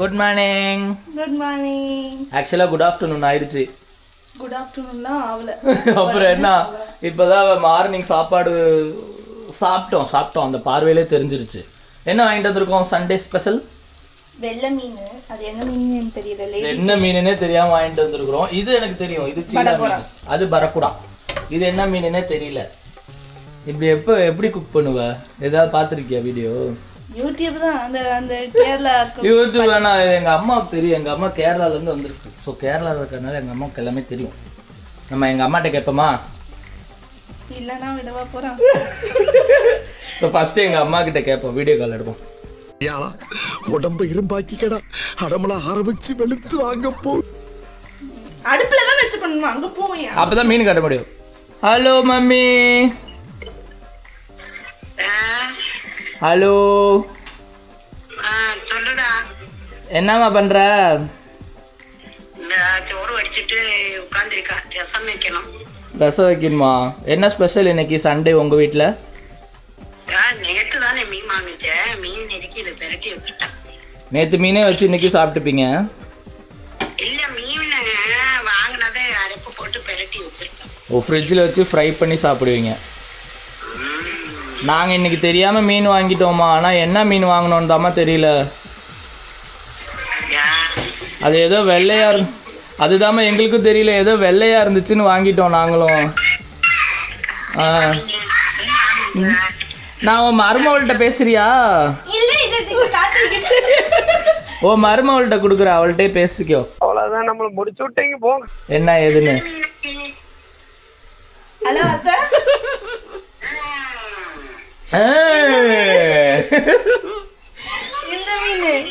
Good morning good morning ஆக்சுவலாக good afternoon ஆயிடுச்சு. Good ஆஃப்டர்நூன்லாம் ஆகல. அப்புறம் என்ன? இப்போதான் மார்னிங் சாப்பாடு சாப்பிட்டோம் சாப்பிட்டோம். அந்த பார்வையிலே தெரிஞ்சிருச்சு. என்ன வாங்கிட்டு வந்திருக்கோம்? சண்டே ஸ்பெஷல் வெள்ளை மீன். அது என்ன மீன் தெரியல என்ன மீனுனே தெரியாம வாங்கிட்டு வந்திருக்கிறோம். இது எனக்கு தெரியும். இது சீலா மீன். அது பரக்குடா. இது என்ன மீனுனே தெரியல. இப்படி எப்போ எப்படி குக் பண்ணுவ? ஏதாவது பார்த்துருக்கியா வீடியோ யூடியூப் தான் அந்த அந்த கேரளா யூடியூப் வேணா இது எங்க அம்மாவுக்கு தெரியும். எங்க அம்மா கேரளால இருந்து வந்திருக்கு. ஸோ கேரளால இருக்கிறதுனால எங்க அம்மாவுக்கு எல்லாமே தெரியும். நம்ம எங்க அம்மாட்ட கேட்போமா? இல்லைன்னா விடவா போறான். ஸோ ஃபர்ஸ்ட் எங்க அம்மா கிட்ட கேட்போம். வீடியோ கால் எடுப்போம். உடம்ப இரும்பாக்கிக்கடா. அடமலா ஆரம்பிச்சு வெளுத்து வாங்க போ. அடுப்புல தான் வச்சு பண்ணுமா? அங்க போவையா அப்பதான் மீன் கட்ட முடியும். Hello mummy. ஹலோ. சொல்லுடா. என்னம்மா பண்ற? சோறு வடிச்சிட்டு உட்காந்துருக்கா ரசம் வைக்கணும். ரசம் வைக்கணுமா? என்ன ஸ்பெஷல் இன்னைக்கு? சண்டே உங்க வீட்டில் ஆ, நேத்து தானே மீன் வாங்கிச்சேன் மீன் நெருக்கி இதை பெரட்டி வச்சுட்டேன் நேற்று மீனே வச்சு இன்னைக்கு சாப்பிட்டுப்பீங்க? இல்ல மீன் வாங்கினதை அரைப்பு போட்டு பெரட்டி வச்சிருக்கேன் ஓ ஃப்ரிட்ஜில் வச்சு ஃப்ரை பண்ணி சாப்பிடுவீங்க. நாங்கள் இன்னைக்கு தெரியாமல் மீன் வாங்கிட்டோமா? ஆனால் என்ன மீன் வாங்கினோன்னு தாம்மா தெரியல. அது ஏதோ வெள்ளையா இரு அதுதாம்மா எங்களுக்கும் தெரியல. ஏதோ வெள்ளையா இருந்துச்சுன்னு வாங்கிட்டோம் நாங்களும். ஆ. நான் உன் மருமவள்கிட்ட பேசுறியா? ஓ மருமவள்கிட்ட கொடுக்குற அவள்கிட்டே பேசிக்கோ. அவ்வளவுதான் நம்மள முடிச்சு விட்டீங்க போங்க. என்ன ஏதுன்னு? ஹலோ. இந்த மீன்.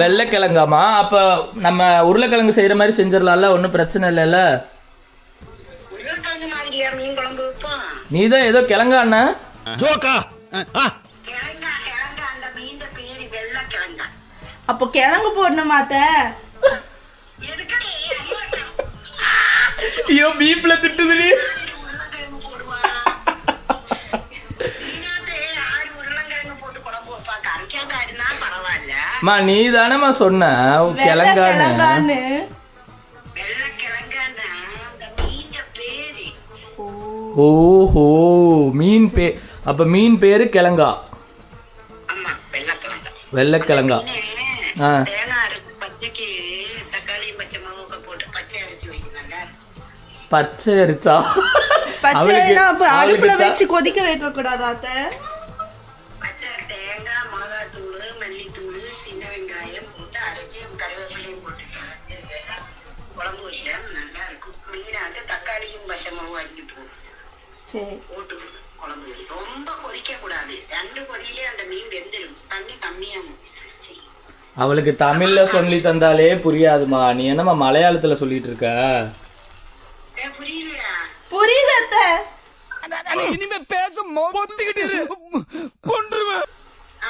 வெள்ளைக்கிழங்காமா? அப்போ நம்ம உருளைக்கிழங்கு செய்கிற மாதிரி செஞ்சிடலாம்ல ஒன்றும் பிரச்சனை இல்லைல்ல? உருளைக்கிழங்கு மாதிரியா மீன் குழம்பு வைப்போம்? நீ தான் ஏதோ ஜோக்கா. கிழங்கா கிழங்கா அந்த மீன் பேரு வெள்ளைக்கிழங்கா. அப்போ கிழங்கு போடணுமா ஐயோ பீப்ல திட்டுதுடி. மா நீ தானேம்மா சொன்ன கிழங்கான்னு. கிழங்கான்னு. வெள்ளைக்கிழங்கான்னா அந்த மீன் பேரு. ஓஹோ மீன் பே அப்போ மீன் பேரு கிழங்கா? வெள்ளைக்கிழங்கா ஆ. பச்சை அரிச்சா? பச்சைனா அப்ப அடுப்புல வச்சு கொதிக்க வைக்க கூடாதா அத்தை? பச்சை தேங்காய் மிளகாத்தூள் மல்லித்தூள் சின்ன வெங்காயம் போட்டு அரைச்சி கருவேப்பிலையும் போட்டு குழம்பு வச்சா நல்லா இருக்கும். மீனாத்து தக்காளியும் பச்சை மிளகும் அரிஞ்சிட்டு சரி. போட்டு குழம்பு வை. ரொம்ப கொதிக்க கூடாது ரெண்டு கொதியிலே அந்த மீன் வெந்துடும் தண்ணி கம்மியா செய்யும் அவளுக்கு தமிழ்ல சொல்லி தந்தாலே புரியாதுமா. நீ என்னம்மா மலையாளத்துல சொல்லிட்டு இருக்க ஏ, புரியலையா புரியுது அத்தை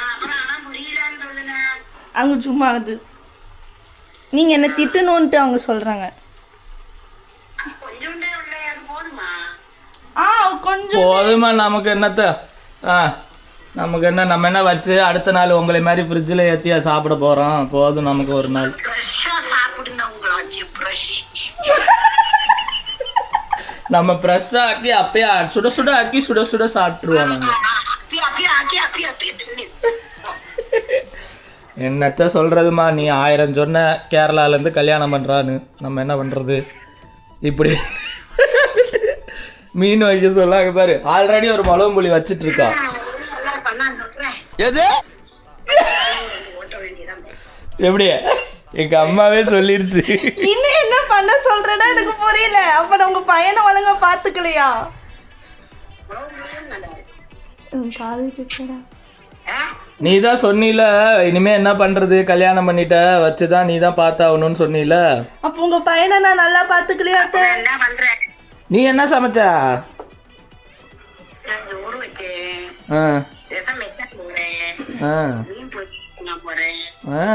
அப்புறம் ஆனா புரியலன்னு சொல்லுங்க அவங்க சும்மா அது நீங்க என்ன திட்டணும்ட்டு அவங்க சொல்றாங்க. ஆ கொஞ்சம் போதுமா நமக்கு என்னத்த? ஆ நமக்கு என்ன நம்ம என்ன வச்சு அடுத்த நாள் உங்களை மாதிரி ஃப்ரிட்ஜில் ஏற்றியா சாப்பிட போகிறோம் போதும் நமக்கு ஒரு நாள். நம்ம ஃப்ரெஷ்ஷாக ஆக்கி அப்பயே சுட சுட ஆக்கி சுட சுட அப்பி தின்னு. என்னத்த சொல்கிறதுமா நீ ஆயிரம் சொன்ன கேரளாலேருந்து கல்யாணம் பண்ணுறான்னு நம்ம என்ன பண்ணுறது இப்படி மீன் வைக்க சொல்லாங்க பாரு. ஆல்ரெடி ஒரு மிளகும்புளி வச்சிட்டு இருக்கா எது? எப்படி? எங்க அம்மாவே சொல்லிருச்சு. பண்ண சொல்றேன்னா எனக்கு புரியல. அப்ப நான் உங்க பையனை ஒழுங்கா பாத்துக்கலையா? நீ தான் சொன்னீல இனிமே என்ன பண்றது? கல்யாணம் பண்ணிட்ட வச்சுதான் நீ தான் பார்த்தாகணும்னு சொன்னீல. அப்ப உங்க பையனை நான் நல்லா பாத்துக்கலையா நீ என்ன சமைச்ச? ஆ. ஆ.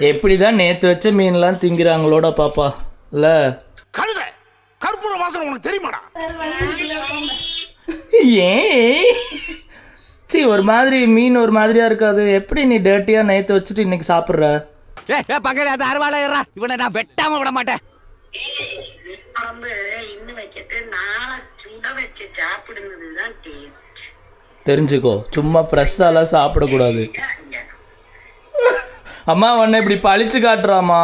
எப்படிதான் நேத்து வச்ச மீன்லாம் திங்கிறாங்களோட பாப்பா. இல்ல? கழுத! கற்பூர வாசனை உனக்கு தெரியுமாடா? ஏன் சீ ஒரு மாதிரி மீன் ஒரு மாதிரியா இருக்காது. எப்படி நீ டேட்டியா நேத்து வச்சுட்டு இன்னைக்கு சாப்பிடுற? பக்கத்துல அது அறுவாளையரா இவனை நான் வெட்டாம விட மாட்டேன். தெரிஞ்சுக்கோ. சும்மா ஃப்ரெஷ்ஷாலாம் சாப்பிடக்கூடாது. அம்மா உன்னை இப்படி பழிச்சு காட்டுறாமா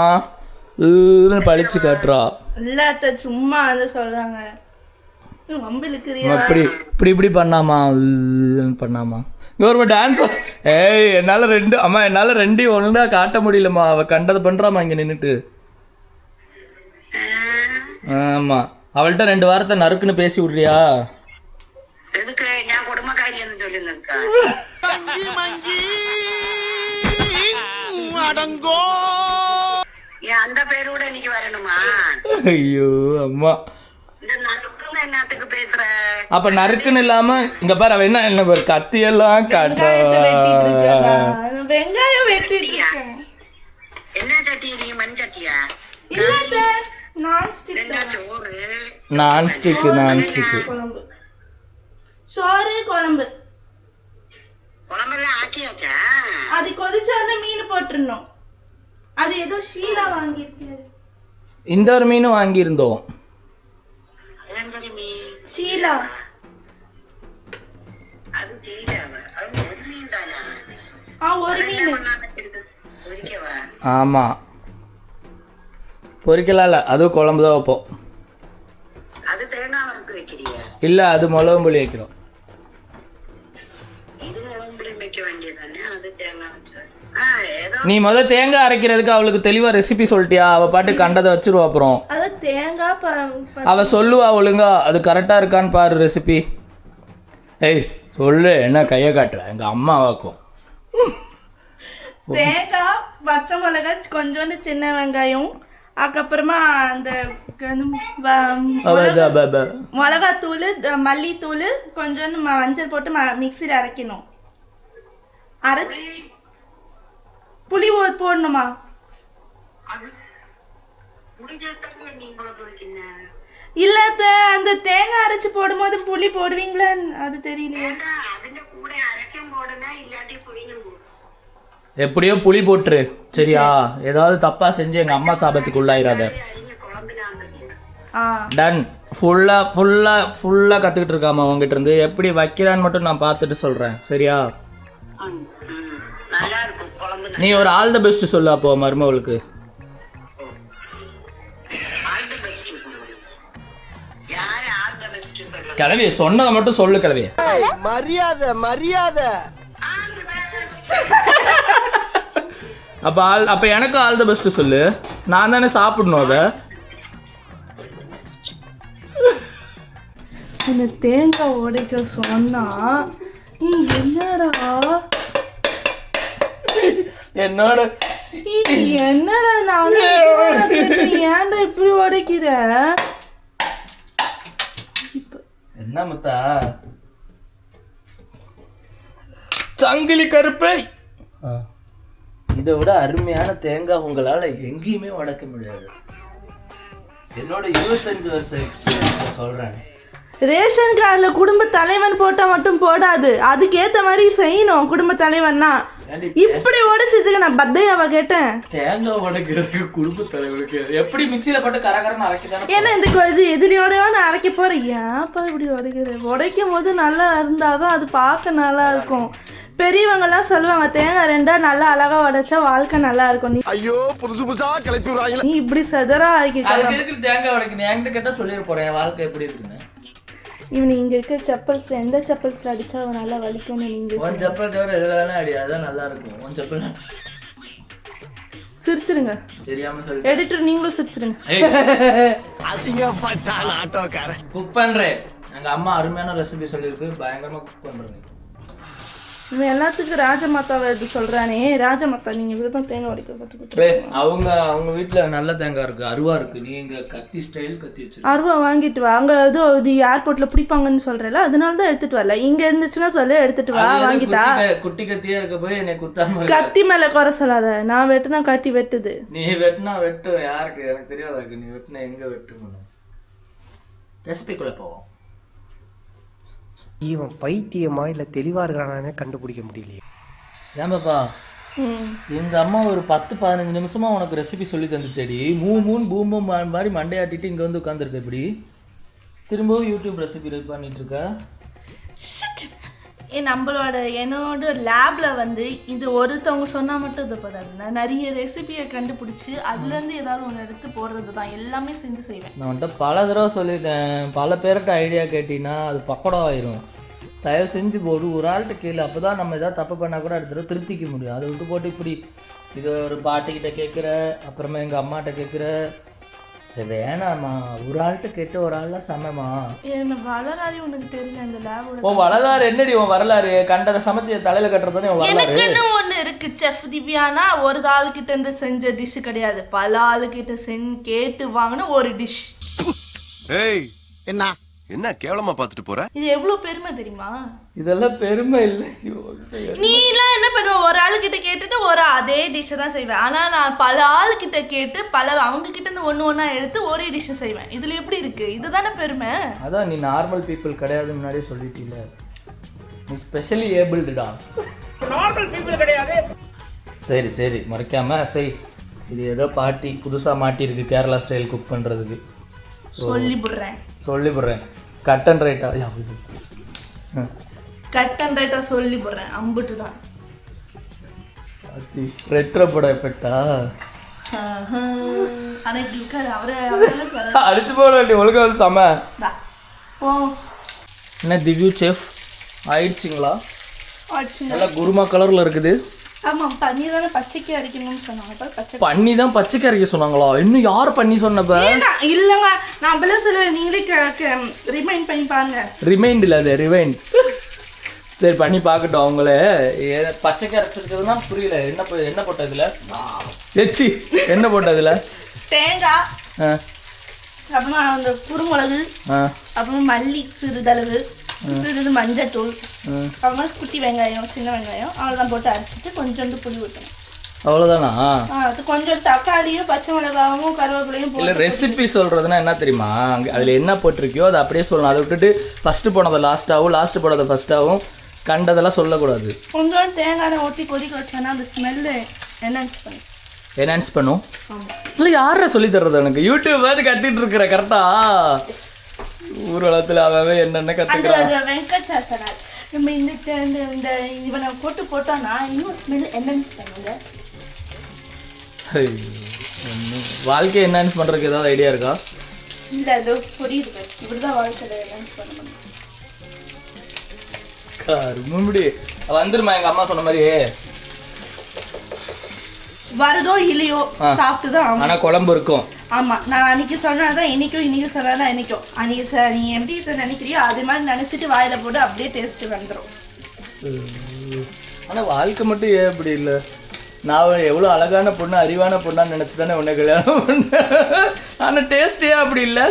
பழிச்சு காட்டுறா. இல்ல அத்தை சும்மா வந்து சொல்றாங்க. இப்படி இப்படி இப்படி பண்ணாமா? கவர்மெண்ட் டான்ஸ் ஏய் என்னால ரெண்டு அம்மா என்னால ரெண்டையும் ஒழுங்கா காட்ட முடியலம்மா. அவ கண்டதை பண்றாமா இங்க நின்னுட்டு. ஆமா. அவள்கிட்ட ரெண்டு வாரத்தை நறுக்குன்னு பேசி விட்றியா? எதுக்கு? என் சொல்லியிருந்திருக்கா அடங்கோ. ஏன் அந்த பேரோட இன்னைக்கு வரணுமா? ஐயோ அம்மா. இந்த நறுக்குன்னு என்னத்துக்கு பேசுற? அப்ப நறுக்குன்னு இல்லாம இங்க பாரு அவ என்ன என்ன வெட்டிட்டு இருக்கேன் நான். வெங்காயம் வெட்டிட்டு என்ன சட்டி நீ மண் சட்டியா? இல்ல நான் ஸ்டிக் நான் சோறு குழம்பு. அது கொதிச்சாதான் மீன் போட்டுருணும் அது ஏதோ ஷீலா வாங்கியிருக்கு. இந்த ஒரு மீனும் வாங்கியிருந்தோம். ஷீலா. அது சீடாவ அது ஒரு மீன் தானா? ஆ ஒரு மீன். பண்ணாம இருக்கு பொரிக்கவா ஆமா. பொரிக்கலாம் இல்ல அதுவும் குழம்பு தான் வைப்போம். இல்ல அது மிளகும் புளி வைக்கிறோம். வேண்டியதானே? அது தேங்காய் நீ முத தேங்காய் அரைக்கிறதுக்கு அவளுக்கு தெளிவா ரெசிபி சொல்லிட்டியா? அவ பாட்டு கண்டதை வச்சிருவா அப்புறம். அது தேங்காய் அவ சொல்லுவா ஒழுங்கா அது கரெக்டா இருக்கான்னு பாரு ரெசிபி ஏய் சொல்லு என்ன கையை காட்டுற? எங்க அம்மா வாக்கும் தேங்காய் பச்சை மிளகாய் கொஞ்சோண்டு சின்ன வெங்காயம் அதுக்கப்புறமா அந்த மிளகாத்தூள் மல்லித்தூள் கொஞ்சோண்டு ம- மஞ்சள் போட்டு ம மிக்சியில் அரைக்கணும். அரைச்சி புளி போடணுமா? இல்ல அந்த தேங்காய் அரைச்சு போடும்போது புளி போடுவீங்களா அது தெரியலையே. எப்படியோ புளி போட்டுரு. சரியா? ஏதாவது தப்பா செஞ்சு எங்க அம்மா சாபத்துக்கு உள்ளாயிராத. டன் ஃபுல்லா ஃபுல்லா ஃபுல்லா கத்துக்கிட்டு இருக்காமா உங்ககிட்ட இருந்து. எப்படி வைக்கிறான்னு மட்டும் நான் பார்த்துட்டு சொல்றேன். சரியா? நல்லா இருக்கும் குழம்பு நீ ஒரு ஆல் த பெஸ்ட் சொல்லு அப்போ மருமவளுக்கு ஆல் கிளவி சொன்னதை மட்டும் சொல்லு கிளவி மரியாதை மரியாதை அப்ப ஆல் அப்ப எனக்கு ஆல் த பெஸ்ட் சொல்லு நான் தானே சாப்பிடணும் அதை தேங்காய் உடைக்க சொன்னா நீ என்னடா என்னோட என்னடா நான் ஏன்டா இப்படி உடைக்கிற என்ன முத்தா? சங்கிலி கருப்பை. இதை விட அருமையான தேங்காய் உங்களால எங்கேயுமே உடைக்க முடியாது. என்னோட இருபத்தஞ்சு வருஷம் எக்ஸ்பீரியன்ஸ் சொல்றேன். ரேஷன் கார்டில் குடும்ப தலைவன் போட்டால் மட்டும் போடாது. அதுக்கேற்ற மாதிரி செய்யணும் குடும்ப தலைவன்னா. இப்படி உடைச்சிச்சுக்க நான் பத்தையாவா கேட்டேன். தேங்காய் உடைக்கிறதுக்கு குடும்ப தலைவருக்கு. எப்படி மிக்சியில போட்டு கரகரன்னு அரைக்கதானே ஏன்னா இந்த இது எதுலையோடய நான் அரைக்க போகிறேன் ஏன்ப்பா இப்படி உடைக்கிற? உடைக்கும் போது நல்லா இருந்தால் தான் அது பார்க்க நல்லா இருக்கும். பெரியவங்கெல்லாம் சொல்லுவாங்க தேங்காய் ரெண்டா நல்லா அழகா உடைச்சா வாழ்க்கை நல்லா இருக்கும். நீ ஐயோ புதுசு புதுசா கிளப்பி நீ இப்படி அதுக்கு எதுக்கு தேங்காய் உடைக்கணும்? என்கிட்ட கேட்டா சொல்லிட போறேன். என் வாழ்க்கை எப்படி இருக்குன்னு. இவன் இங்க இருக்க செப்பல்ஸ்ல எந்த செப்பல்ஸ்ல அடிச்சா அவன் நல்லா வலிக்கும்னு நீங்க உன் செப்பல் தவிர எதுல வேணா அடி அதான் நல்லா இருக்கும் உன் செப்பல் சிரிச்சிருங்க. தெரியாம சொல்லி எடிட்டர் நீங்களும் சிரிச்சிருங்க. குக் பண்றேன். எங்க அம்மா அருமையான ரெசிபி சொல்லியிருக்கு பயங்கரமா குக் பண்றேன். இவன் எல்லாத்துக்கும் ராஜமாதாவை இது சொல்றானே. ராஜமாதா நீங்க விரதம் தேங்காய் உடைக்க கற்றுக்கிட்டு டேய், அவங்க அவங்க வீட்ல நல்ல தேங்காய் இருக்கு அருவா இருக்கு. நீங்க கத்தி ஸ்டைல் கத்தி வச்சிருக்க அருவா வாங்கிட்டு வா. அங்க ஏதோ இது ஏர்போர்ட்ல பிடிப்பாங்கன்னு சொல்றல அதனால தான் எடுத்துட்டு வரல. இங்க இருந்துச்சுன்னா சொல்லு எடுத்துட்டு வா வாங்கிட்டா. குட்டி கத்தியா இருக்க போய் என்னை குத்தாம கத்தி மேல குறை சொல்லாத. நான் வெட்டுனா கட்டி வெட்டுது. நீ வெட்டினா வெட்டு. யாருக்கு? எனக்கு தெரியாதாக்கு நீ வெட்டினா எங்க வெட்டுக்கணும் ரெசிபிக்குள்ள போவோம். இவன் பைத்தியமா இல்ல தெளிவா இருக்கிறானே கண்டுபிடிக்க முடியலையே. ஏன் பாப்பா? ம். எங்க அம்மா ஒரு பத்து பதினஞ்சு நிமிஷமா உனக்கு ரெசிபி சொல்லி தந்துச்சேடி மூ மூணு பூம் பூம் மாதிரி மண்டையாட்டிட்டு இங்க வந்து உட்காந்துருக்க இப்படி. திரும்பவும் யூடியூப் ரெசிபி ரெடி பண்ணிட்டு இருக்க ஏ நம்மளோட என்னோட லேப்ல வந்து இது ஒருத்தவங்க சொன்னா மட்டும் இது போதாது. நான் நிறைய ரெசிபியை கண்டுபிடிச்சி அதுலேருந்து ஏதாவது ஒன்று எடுத்து போடுறது தான் எல்லாமே செஞ்சு செய்வேன். நான் வந்துட்டு பல தடவை சொல்லியிருக்கேன். பல பேர்கிட்ட ஐடியா கேட்டிங்கன்னா அது பக்கோடா ஆயிரும். தயவு செஞ்சு ஒரு ஒரு ஆள்கிட்ட கேளு. அப்போ தான் நம்ம ஏதாவது தப்பு பண்ணால் கூட அடுத்த தடவை திருத்திக்க முடியும். அதை விட்டு போட்டு இப்படி இது ஒரு பாட்டிக்கிட்ட கேட்குற அப்புறமா எங்கள் அம்மாட்ட கேட்குற. சரி வேணாம்மா. ஒரு ஆள்கிட்ட கேட்டு ஒரு ஆள்லாம் சமமா என்ன வளராதே உனக்கு தெரியல இந்த லேபோட ஓ வரலாறு என்னடி? உன் வரலாறு? கண்டதை சமைச்சு தலையில கட்டுறது உன் வரலாறு. எனக்குன்னு ஒன்று இருக்கு செஃப் திவ்யானா? ஒரு ஆளுக்கிட்ட இருந்து செஞ்ச டிஷ் கிடையாது. பல ஆளுக்கிட்ட செஞ் கேட்டு வாங்கின ஒரு டிஷ் ஏய் என்ன? என்ன கேவலமா பார்த்துட்டு போற? இது எவ்வளோ பெருமை தெரியுமா? இதெல்லாம் பெருமை இல்லை. நீலாம் என்ன பண்ணுவ? ஒரு ஆளுக்கிட்ட கேட்டுட்டு ஒரு அதே டிஷ்ஷை தான் செய்வேன். ஆனால் நான் பல ஆளுக்கிட்ட கேட்டு பல அவங்க கிட்ட இருந்து ஒன்று ஒன்றா எடுத்து ஒரே டிஷ்ஷை செய்வேன். இதில் எப்படி இருக்கு? இதுதானே பெருமை? அதான் நீ நார்மல் பீப்புள் கிடையாது முன்னாடியே சொல்லிட்டீல நீ ஸ்பெஷலி ஏபிள்டுடா நார்மல் பீப்புள் கிடையாது. சரி சரி. மறைக்காம செய் இது ஏதோ பாட்டி புதுசாக மாட்டியிருக்கு கேரளா ஸ்டைல் குக் பண்ணுறதுக்கு சொல்லி போடுறேன். சொல்லி போடுறேன் கட் அண்ட் ரைட்டா கட் அண்ட் ரைட்டாக சொல்லி போடுறேன் அம்புட்டு தான் ரெட்ரோ பட எஃபெக்டா அடிச்சு போட வேண்டிய ஒழுங்கா வந்து செம. என்ன திவ்யூ செஃப்? ஆயிடுச்சுங்களா? நல்லா குருமா கலரில் இருக்குது. ஆமாம் பன்னீர் தானே பச்சைக்கு அரைக்கணும்னு சொன்னாங்க. பச்சை பண்ணி தான் பச்சை கரைக்க சொன்னாங்களா? இன்னும் யார் பண்ணி சொன்னப்ப இல்லைங்க நான் அப்பெல்லாம் சொல்லுவேன் நீங்களே ரிமைண்ட் பண்ணி பாருங்க. ரிமைண்ட் இல்லை அது ரிவைண்ட் சரி பண்ணி பார்க்கட்டும் அவங்களே. ஏ பச்சை கரைச்சிருக்கிறதுனா புரியல. என்ன என்ன போட்டதுல? எச்சி. என்ன போட்டதுல? தேங்காய் அப்புறமா அந்த குருமிளகு ஆ. அப்புறம் மல்லி சிறிதளவு சிறிது மஞ்சத்தூள். ம். அப்புறமா குட்டி வெங்காயம் சின்ன வெங்காயம் அவ்வளோதான் போட்டு அரைச்சிட்டு கொஞ்சோண்டு புளி ஊற்றணும் அவ்வளோதானா அது கொஞ்சம் தக்காளியும் பச்சை மிளகாவும் கருவேப்பிலையும் இல்லை ரெசிபி சொல்கிறதுனா என்ன தெரியுமா? அங்கே அதில் என்ன போட்டிருக்கியோ அதை அப்படியே சொல்லணும். அதை விட்டுட்டு ஃபஸ்ட்டு போனதை லாஸ்ட்டாகவும் லாஸ்ட்டு போனதை ஃபஸ்ட்டாகவும் கண்டதெல்லாம் சொல்லக்கூடாது. கொஞ்சோண்டு தேங்காய் ஊற்றி கொதிக்க வச்சோன்னா அந்த ஸ்மெல்லு என்ஹான்ஸ் பண்ணி என்ஹான்ஸ் பண்ணும்? இல்லை யாரா சொல்லி தர்றது எனக்கு? யூடியூப் கத்திட்டு இருக்கிற கரெக்டா ஊர் வளத்துல அவன் என்னென்ன கற்றுக்கிறான் வெங்கட் சாசனால் நம்ம இந்த இந்த இவனை போட்டு போட்டோம்னா இன்னும் ஸ்மெல் என்ஹான்ஸ் பண்ணுங்க வாழ்க்கை என்ஹான்ஸ் பண்ணுறதுக்கு ஏதாவது ஐடியா இருக்கா? இல்லை அது புரியுது பாரு. இப்படிதான் வாழ்க்கையில் என்ஹான்ஸ் பண்ண முடியும் வந்துருமா எங்கள் அம்மா சொன்ன மாதிரி வருதோ இல்லையோ ஆ. சாப்பிட்டு தான் ஆகணும். ஆனால் குழம்பு இருக்கும். ஆமாம் நான் அன்னைக்கு சொன்னதான் இன்னைக்கும் இன்னைக்கு சொன்னதான் இன்னைக்கும் அன்னைக்கு சார் நீ எப்படி சார் நினைக்கிறியோ அது மாதிரி நினச்சிட்டு வாயில போட்டு அப்படியே டேஸ்ட்டு வந்துடும் ஆனால் வாழ்க்கை மட்டும் ஏன் இப்படி இல்லை? நான் எவ்வளோ அழகான பொண்ணு அறிவான பொண்ணான்னு நினச்சி தானே உன்னை கல்யாணம் பண்ணேன். ஆனால் டேஸ்டே அப்படி இல்லை?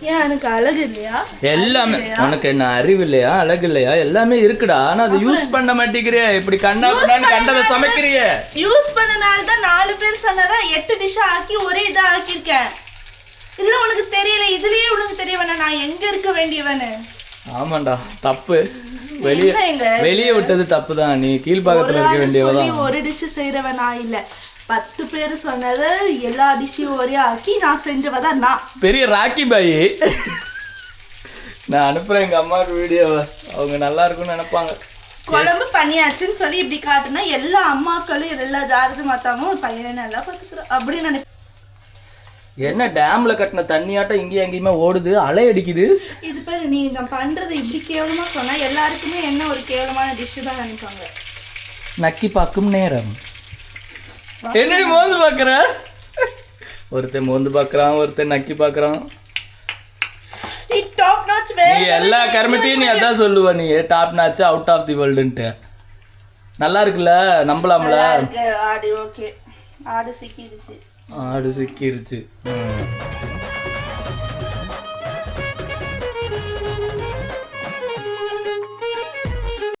ஏன் எனக்கு அழகு இல்லையா? எல்லாமே. உனக்கு என்ன அறிவு இல்லையா? அழகு இல்லையா? எல்லாமே இருக்குடா. ஆனா அதை யூஸ் பண்ண மாட்டேங்கிறியே. இப்படி பின்னான்னு கண்டதை சமைக்கிறியே. யூஸ் பண்ணனால தான் நாலு பேர் சொன்னதான் எட்டு டிஷ்ஷா ஆக்கி ஒரே இதா ஆக்கியிருக்கேன். இல்ல உனக்கு தெரியல. இதுலயே உனக்கு தெரிய நான் எங்க இருக்க வேண்டியவனு? ஆமாண்டா. தப்பு. வெளியே. வெளியே விட்டது தப்பு தான் நீ கீழ்பாக்கத்துல ஒரு இருக்க வேண்டியவதான். ஒரு டிஷ் செய்யறவன் இல்ல. பத்து பேர் சொன்னதை எல்லா டிஷ்ஷையும் ஒரே ஆக்கி நான் செஞ்சவ தான் நான். பெரிய ராக்கி பாய். நான் அனுப்புறேன் எங்க அம்மாவுக்கு வீடியோவை அவங்க நல்லா இருக்கும்னு நினைப்பாங்க. குழம்பு பண்ணியாச்சுன்னு சொல்லி இப்படி காட்டுனா எல்லா அம்மாக்களும் எல்லா ஜார்ஜ் மாத்தாம ஒரு பையனை நல்லா பார்த்துக்கிறோம் அப்படின்னு நினைப்பேன் என்ன டேம்ல கட்டின தண்ணியாட்டம் இங்கேயும் எங்கேயுமே ஓடுது அலை அடிக்குது? இது பேர் நீ நான் பண்றது இப்படி கேவலமா சொன்னா எல்லாருக்குமே என்ன ஒரு கேவலமான டிஷ் தான் நினைப்பாங்க. நக்கி பார்க்கும் நேரம். என்னடி மோந்து பார்க்குற ஒருத்தன் மோந்து பார்க்குறான் ஒருத்தன் நக்கி பார்க்குறான் டாப் நாச் நீ எல்லா கருமத்தையும் நீ அதான் சொல்லுவ நீ. Top notch out of the வேர்ல்டுன்ட்டு நல்லா இருக்குல்ல? நம்பலாம்ல? ஆடு ஓகே ஆடு சிக்கிடுச்சு ஆடு சிக்கிருச்சு.